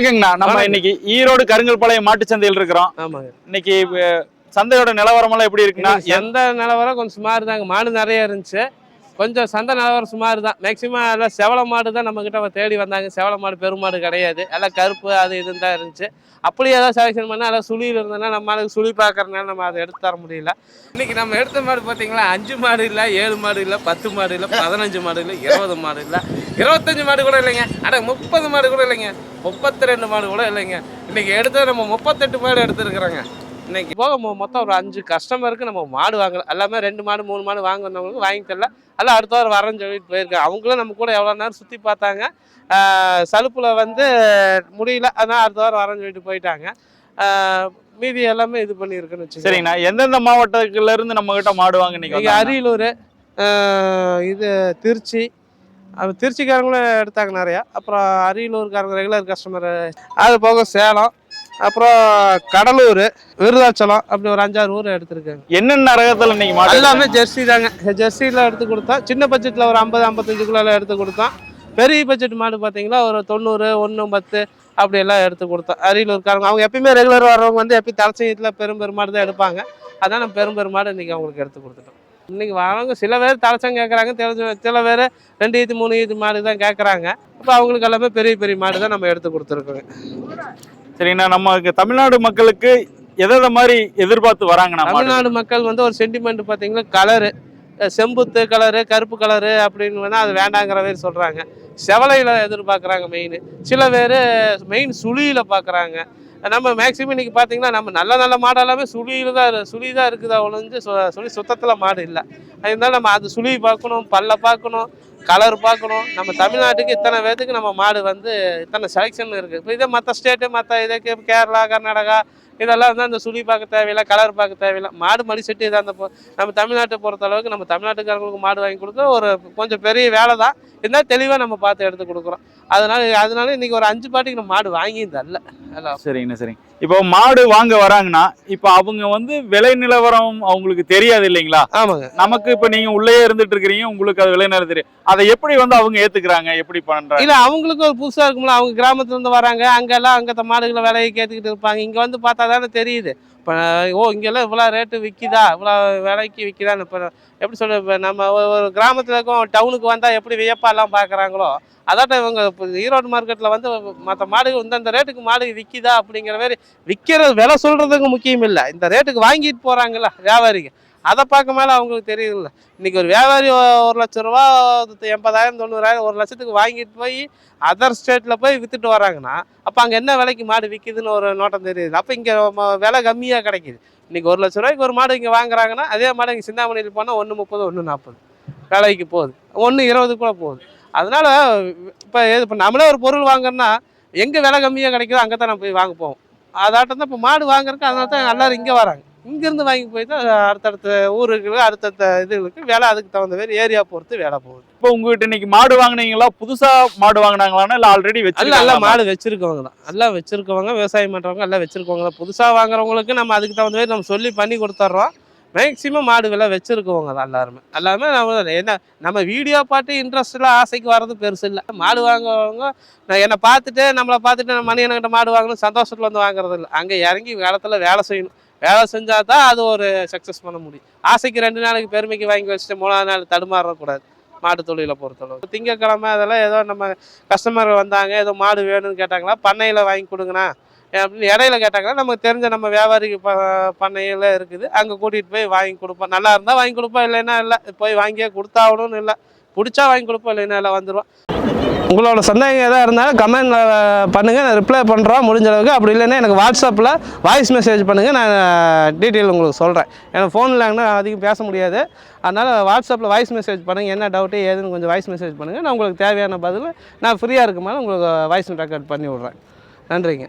வணக்கங்கண்ணா. நம்ம. இன்னைக்கு ஈரோடு கருங்கல்பாளையம் மாட்டு சந்தையில் இருக்கிறோம். இன்னைக்கு சந்தையோட நிலவரம் எல்லாம் எப்படி இருக்குன்னா சந்தை நிலவரம் கொஞ்சம் சுமார் தாங்க. மாடு நிறைய இருந்துச்சு. கொஞ்சம் சந்தை நிலவரம் சுமார் தான் மேக்சிமம் எல்லாம் செவல மாடு தான் நம்ம தேடி வந்தாங்க. செவல மாடு பெருமாடு கிடையாது. எல்லாம் கருப்பு அது இதுன்னு தான் இருந்துச்சு. அப்படியே ஏதாவது செலெக்ஷன் பண்ணால் எல்லாம் சுழியில் இருந்ததுன்னா நம்மளுக்கு சுழி பார்க்கறதுனால நம்ம அதை எடுத்து தர முடியல. இன்னைக்கு நம்ம எடுத்த மாடு பார்த்தீங்களா அஞ்சு மாடு இல்லை ஏழு மாடு இல்லை பத்து மாடு இல்லை பதினஞ்சு மாடு இல்லை இருபது மாடு இல்லை. இருபத்தஞ்சு மாடு கூட இல்லைங்க. ஆனால் முப்பது மாடு கூட இல்லைங்க. முப்பத்தி ரெண்டு மாடு கூட இல்லைங்க. இன்னைக்கு எடுத்து நம்ம முப்பத்தெட்டு மாடு எடுத்துருக்குறோங்க. இன்னைக்கு போக மொத்தம் ஒரு அஞ்சு கஸ்டமருக்கு நம்ம மாடு வாங்கல எல்லாமே ரெண்டு மாடு மூணு மாடு வாங்க வந்தவங்களுக்கு வாங்கி தரல. எல்லாம் அடுத்த வாரம் வரேன்னு சொல்லிட்டு போயிருக்காங்க. அவங்களும் நம்ம கூட எவ்வளோ நேரம் சுற்றி பார்த்தாங்க. சலுப்புல வந்து முடியல. அதனால் அடுத்த வாரம் வரேன்னு சொல்லிட்டு போயிட்டாங்க. மீதி எல்லாமே இது பண்ணியிருக்குன்னு வச்சுக்கோங்க. சரிங்கண்ணா. எந்தெந்த மாவட்டத்துல இருந்து நம்ம கிட்ட மாடு வாங்க வந்தாங்க? அரியலூர் இது திருச்சி. அது திருச்சிக்காரங்களும் எடுத்தாங்க நிறையா. அப்புறம் அரியலூர்காரங்க ரெகுலர் கஸ்டமர் அது போக சேலம். அப்புறம் கடலூர் விருதாச்சலம் அப்படி ஒரு அஞ்சாறு ஊர் எடுத்திருக்காங்க. என்னென்ன ரகத்துல இன்னைக்கு மாடு எல்லாமே ஜெர்சி தாங்க. ஜெர்சியில் எடுத்து கொடுத்தோம். சின்ன பட்ஜெட்டில் ஒரு ஐம்பது ஐம்பத்தஞ்சுக்குள்ள எடுத்து கொடுத்தோம். பெரிய பட்ஜெட் மாடு பார்த்தீங்கன்னா ஒரு தொண்ணூறு ஒன்று பத்து அப்படியெல்லாம் எடுத்து கொடுத்தோம். அரியலூர்காரங்க அவங்க எப்பயுமே ரெகுலர் வர்றவங்க வந்து எப்பயும் தலைச்சயத்தில் பெரும் பெருமாடு தான் எடுப்பாங்க. அதான் நம்ம பெரும் பெருமாடு இன்றைக்கி அவங்களுக்கு எடுத்து கொடுத்துட்டோம். இன்றைக்கி வரவங்க சில பேர் தலைச்சம் கேட்குறாங்க தெரிஞ்ச சில பேர் ரெண்டு ஈத்து மூணு ஈத்து மாடு தான் கேட்குறாங்க அப்போ அவங்களுக்கு எல்லாமே பெரிய பெரிய மாடு தான் நம்ம எடுத்து கொடுத்துருக்கோங்க. சரிங்கண்ணா நம்ம தமிழ்நாடு மக்களுக்கு எதை மாதிரி எதிர்பார்த்து வராங்கண்ணா தமிழ்நாடு மக்கள் வந்து ஒரு சென்டிமெண்ட் பார்த்தீங்கன்னா கலரு செம்புத்து கலரு கருப்பு கலரு அப்படின்னு வேணால் அது வேண்டாங்கிற மாதிரி சொல்கிறாங்க செவலையில் எதிர்பார்க்குறாங்க மெயின் சில பேர் மெயின் சுழியில் பார்க்குறாங்க நம்ம மேக்ஸிமம் இன்னைக்கு பார்த்தீங்கன்னா நம்ம நல்ல நல்ல மாடு எல்லாமே சுழியில் தான் சுழி தான் இருக்குதா ஒழிஞ்சு சு- சுழி சுத்தத்தில் மாடு இல்லை. இருந்தாலும் நம்ம அது சுழி பார்க்கணும் பல்ல பார்க்கணும் கலர் பார்க்கணும். நம்ம தமிழ்நாட்டுக்கு இத்தனை பேத்துக்கு நம்ம மாடு வந்து இத்தனை செலெக்ஷன் இருக்குது இப்போ இதே மற்ற ஸ்டேட்டு மற்ற இதே கேரளா கர்நாடகா இதெல்லாம் வந்து அந்த சுழி பார்க்க தேவையில்லை கலர் பார்க்க தேவையில்லை. மாடு மடி செட்டு இதாக அந்த நம்ம தமிழ்நாட்டை பொறுத்த அளவுக்கு நம்ம தமிழ்நாட்டுக்காரங்களுக்கு மாடு வாங்கி கொடுக்க ஒரு கொஞ்சம் பெரிய வேலை தான். இருந்தால் தெளிவாக நம்ம பார்த்து எடுத்து கொடுக்குறோம். அதனால அதனால இன்றைக்கி ஒரு அஞ்சு பாட்டிக்கு நம்ம மாடு வாங்கி தரல சரிங்கண்ணா சரிங்க. இப்போ மாடு வாங்க வராங்கன்னா இப்போ அவங்க வந்து விலை நிலவரம் அவங்களுக்கு தெரியாது இல்லைங்களா? ஆமாங்க. நமக்கு இப்போ நீங்க உள்ளே இருந்துட்டு இருக்கிறீங்க உங்களுக்கு அது விலை நிலவரம் தெரியும். அதை எப்படி வந்து அவங்க ஏத்துக்கிறாங்க? எப்படி பண்றாங்க? இல்ல அவங்களுக்கு ஒரு புதுசா இருக்கும்ல. அவங்க கிராமத்துல இருந்து வராங்க. அங்கெல்லாம் அங்கத்த மாடுகளை விலையை கேட்டுக்கிட்டு இருப்பாங்க. இங்க வந்து பார்த்தா தானே தெரியுது. இப்போ ஓ இங்கெல்லாம் இவ்வளோ ரேட்டு விற்கிதா இவ்வளோ விலைக்கு விற்கிதான்னு இப்போ எப்படி சொல்ல இப்போ நம்ம ஒரு- கிராமத்தில் இருக்கோம் டவுனுக்கு வந்தால் எப்படி வியப்பாலாம் பார்க்குறாங்களோ அதாட்டம் இவங்க இப்போ ஈரோடு மார்க்கெட்டில் வந்து மற்ற மாடுகள் இந்தந்த ரேட்டுக்கு மாடு விற்கிதா அப்படிங்கிற மாதிரி விற்கிற விலை சொல்கிறதுக்கு முக்கியம் இல்லை. இந்த ரேட்டுக்கு வாங்கிட்டு போகிறாங்கல்ல வியாபாரிங்க அதை பார்க்க மேலே அவங்களுக்கு தெரியுதுல்ல. இன்றைக்கி ஒரு வியாபாரி ஒரு லட்ச ரூபா எண்பதாயிரம் தொண்ணூறாயிரம் ஒரு லட்சத்துக்கு வாங்கிட்டு போய் அதர் ஸ்டேட்டில் போய் விற்றுட்டு வராங்கன்னா அப்போ அங்கே என்ன விலைக்கு மாடு விற்கிதுன்னு ஒரு நோட்டம் தெரியுது. அப்போ இங்கே விலை கம்மியாக கிடைக்குது. இன்றைக்கி ஒரு லட்ச ரூபாய்க்கு ஒரு மாடு இங்கே வாங்குறாங்கன்னா அதே மாடு இங்கே சிந்தாமணியில் போனால் ஒன்று முப்பது ஒன்று நாற்பது விலைக்கு போகுது. ஒன்று இருபது கூட போகுது. அதனால் இப்போ இப்போ நம்மளே ஒரு பொருள் வாங்குறோன்னா எங்கே விலை கம்மியாக கிடைக்குதோ அங்கே தான் நம்ம போய் வாங்க போவோம். அதாட்டம் தான் இப்போ மாடு வாங்குறதுக்கு அதனால தான் எல்லாரும் இங்கே வராங்க. இங்கேருந்து வாங்கி போய் தான் அடுத்தடுத்த ஊருக்கு அடுத்தடுத்த இதுகளுக்கு வேலை அதுக்கு தகுந்த மாதிரி ஏரியா பொறுத்து வேலை போகுது. இப்போ உங்ககிட்ட இன்னைக்கு மாடு வாங்குனீங்களா? புதுசா மாடு வாங்கினாங்களான்னா இல்ல ஆல்ரெடி வச்சு எல்லாம் மாடு வச்சிருக்கவங்க தான். எல்லாம் வச்சிருக்கவங்க விவசாயம் பண்ணுறவங்க எல்லாம் வச்சிருக்கவங்க தான் புதுசாக வாங்குறவங்களுக்கு நம்ம அதுக்கு தகுந்த மாதிரி நம்ம சொல்லி பண்ணி கொடுத்துட்றோம் மேக்சிமம் மாடு விலை வச்சுருக்கவங்க தான் எல்லாருமே. எல்லாருமே நம்ம என்ன நம்ம வீடியோ பார்த்து இன்ட்ரெஸ்டில் ஆசைக்கு வர்றது பெருசு இல்லை. மாடு வாங்குறவங்க நான் என்னை பார்த்துட்டு நம்மளை பார்த்துட்டு நம்ம மணி என்கிட்ட மாடு வாங்கணும் சந்தோஷத்தில் வந்து வாங்குறது இல்லை. அங்கே இறங்கி வேலத்தில் வேலை செய்யணும். வேலை செஞ்சால் தான் அது ஒரு சக்ஸஸ் பண்ண முடியும். ஆசைக்கு ரெண்டு நாளைக்கு பெருமைக்கு வாங்கி வச்சுட்டு மூணாவது நாள் தடுமாறக்கூடாது மாட்டு தொழிலை பொறுத்தளவு. திங்கக்கிழமை அதெல்லாம் ஏதோ நம்ம கஸ்டமர் வந்தாங்க ஏதோ மாடு வேணும்னு கேட்டாங்களா பண்ணையில் வாங்கி கொடுங்கண்ணா. அப்படின்னு இடையில கேட்டாங்கன்னா நமக்கு தெரிஞ்ச நம்ம வியாபாரிக்கு ப பண்ணையில் இருக்குது. அங்கே கூட்டிகிட்டு போய் வாங்கி கொடுப்போம். நல்லா இருந்தால் வாங்கி கொடுப்போம் இல்லைன்னா இல்லை. போய் வாங்கியே கொடுத்தாகணும்னு இல்லை. பிடிச்சா வாங்கி கொடுப்போம் இல்லைன்னா இல்லை வந்துடுவோம் உங்களோட சந்தேகம் எதாக இருந்தாலும் கமெண்டில் பண்ணுங்கள் நான் ரிப்ளை பண்ணுறோம் முடிஞ்ச அளவுக்கு. அப்படி இல்லைன்னா எனக்கு வாட்ஸ்அப்பில் வாய்ஸ் மெசேஜ் பண்ணுங்கள் நான் டீட்டெயில் உங்களுக்கு சொல்கிறேன் எனக்கு ஃபோனில் அதிகம் பேச முடியாது. அதனால் வாட்ஸ்அப்பில் வாய்ஸ் மெசேஜ் பண்ணுங்கள் என்ன டவுட்டு ஏதுன்னு கொஞ்சம் வாய்ஸ் மெசேஜ் பண்ணுங்கள் நான் உங்களுக்கு தேவையான பதில் நான் ஃப்ரீயாக இருக்கும்போது உங்களுக்கு வாய்ஸ் ரெக்கார்ட் பண்ணி விட்றேன். நன்றிங்க.